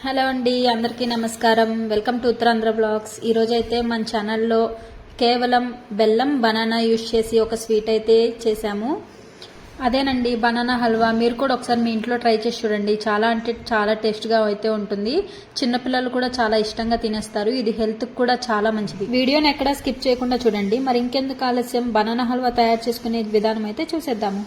Hello అండి అందరికీ నమస్కారం. Welcome to Uttarandhra blogs. ఈరోజైతే మన ఛానల్లో కేవలం బెల్లం బనానా యూజ్ చేసి ఒక స్వీట్ అయితే చేశాము. అదేనండి బనానా హల్వా. మీరు కూడా ఒకసారి మీ ఇంట్లో ట్రై చేసి చూడండి. చాలా అంటే చాలా టేస్ట్గా అయితే ఉంటుంది. చిన్నపిల్లలు కూడా చాలా ఇష్టంగా తినేస్తారు. ఇది హెల్త్కి కూడా చాలా మంచిది. వీడియోని ఎక్కడా స్కిప్ చేయకుండా చూడండి. మరి ఇంకెందుకు ఆలస్యం? బనానా హల్వా తయారు చేసుకునే విధానం అయితే చూసేద్దాము.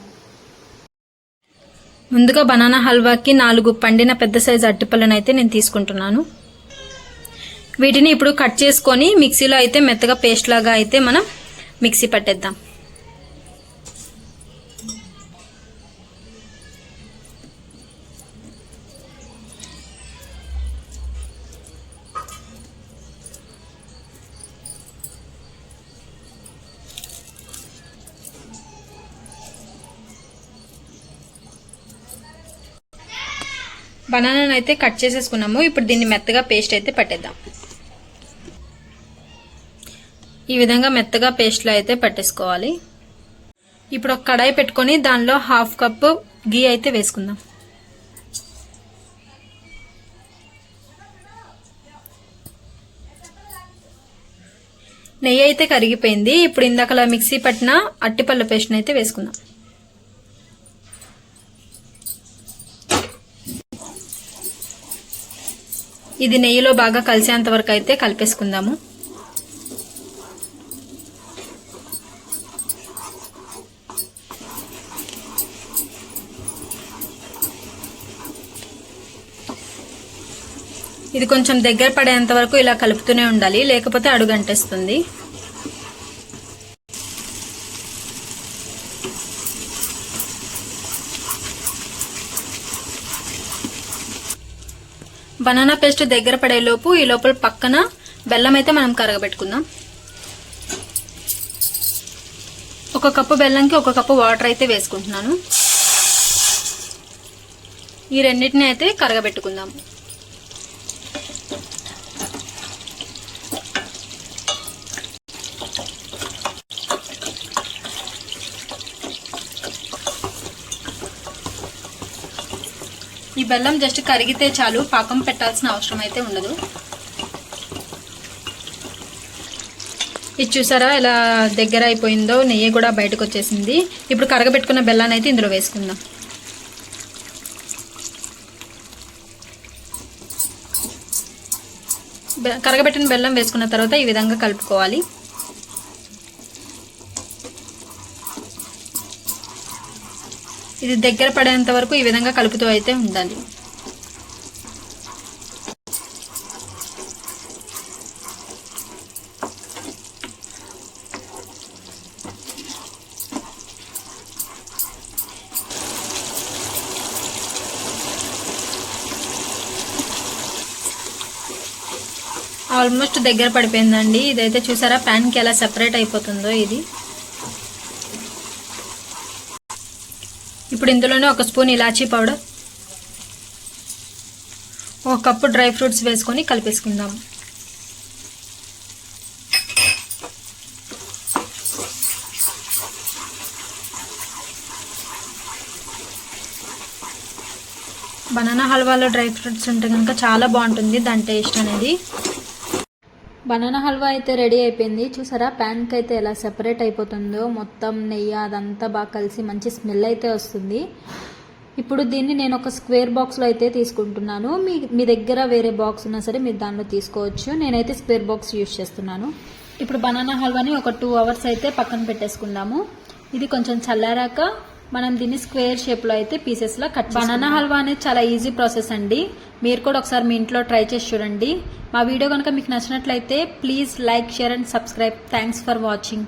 ముందుగా బనానా హల్వాకి నాలుగు పండిన పెద్ద సైజు అట్టిపళ్ళను అయితే నేను తీసుకుంటున్నాను. వీటిని ఇప్పుడు కట్ చేసుకొని మిక్సీలో అయితే మెత్తగా పేస్ట్ లాగా అయితే మనం మిక్సీ పట్టేద్దాం. బనానాను అయితే కట్ చేసేసుకున్నాము. ఇప్పుడు దీన్ని మెత్తగా పేస్ట్ అయితే పట్టేద్దాం. ఈ విధంగా మెత్తగా పేస్ట్లో అయితే పట్టేసుకోవాలి. ఇప్పుడు ఒక కడాయి పెట్టుకొని దానిలో హాఫ్ కప్ గీ అయితే వేసుకుందాం. నెయ్యి అయితే కరిగిపోయింది. ఇప్పుడు ఇందాకలా మిక్సీ పట్టిన అట్టిపళ్ళ పేస్ట్ని అయితే వేసుకుందాం. ఇది నెయ్యిలో బాగా కలిసేంత వరకు అయితే కలిపేసుకుందాము. ఇది కొంచెం దగ్గర పడేంత వరకు ఇలా కలుపుతూనే ఉండాలి లేకపోతే అడుగంటేస్తుంది. బనానా పేస్ట్ దగ్గర పడేలోపు ఈ లోపల పక్కన బెల్లం అయితే మనం కరగబెట్టుకుందాం. ఒక కప్పు బెల్లంకి ఒక కప్పు వాటర్ అయితే వేసుకుంటున్నాను. ఈ రెండింటిని అయితే కరగబెట్టుకుందాం. ఈ బెల్లం జస్ట్ కరిగితే చాలు పాకం పెట్టాల్సిన అవసరం అయితే ఉండదు. ఇది చూసారా ఇలా దగ్గర అయిపోయిందో నెయ్యి కూడా బయటకు వచ్చేసింది. ఇప్పుడు కరగబెట్టుకున్న బెల్లాన్ని అయితే ఇందులో వేసుకుందాం. కరగబెట్టిన బెల్లం వేసుకున్న తర్వాత ఈ విధంగా కలుపుకోవాలి. ఇది దగ్గర పడేంత వరకు ఈ విధంగా కలుపుతూ అయితే ఉండాలి. ఆల్మోస్ట్ దగ్గర పడిపోయిందండి. ఇదైతే చూసారా? ప్యాన్కి ఎలా సెపరేట్ అయిపోతుందో ఇది. ఇప్పుడు ఇందులోనే ఒక స్పూన్ ఇలాచీ పౌడర్. ఒక కప్పు డ్రై ఫ్రూట్స్ వేసుకొని కలిపేసుకుందాం. బనానా హల్వాలో డ్రై ఫ్రూట్స్ ఉంటే కనుక చాలా బాగుంటుంది. దాని టేస్ట్ అనేది బనానా హల్వా అయితే రెడీ అయిపోయింది. చూసారా? ప్యాన్కి అయితే ఎలా సెపరేట్ అయిపోతుందో మొత్తం నెయ్యి అదంతా బాగా కలిసి మంచి స్మెల్ అయితే వస్తుంది. ఇప్పుడు దీన్ని నేను ఒక స్క్వేర్ బాక్స్లో అయితే తీసుకుంటున్నాను. మీ మీ దగ్గర వేరే బాక్స్ ఉన్నా సరే మీరు దానిలో తీసుకోవచ్చు. నేనైతే స్క్వేర్ బాక్స్ యూజ్ చేస్తున్నాను. ఇప్పుడు బనానా హల్వాని ఒక టూ అవర్స్ అయితే పక్కన పెట్టేసుకుందాము. ఇది కొంచెం చల్లారాక మనం దీన్ని స్క్వేర్ షేప్లో అయితే పీసెస్లో కట్ బనానా హల్వా అనేది చాలా ఈజీ ప్రాసెస్ అండి. మీరు కూడా ఒకసారి మీ ఇంట్లో ట్రై చేసి చూడండి. మా వీడియో కనుక మీకు నచ్చినట్లయితే please like share and subscribe thanks for watching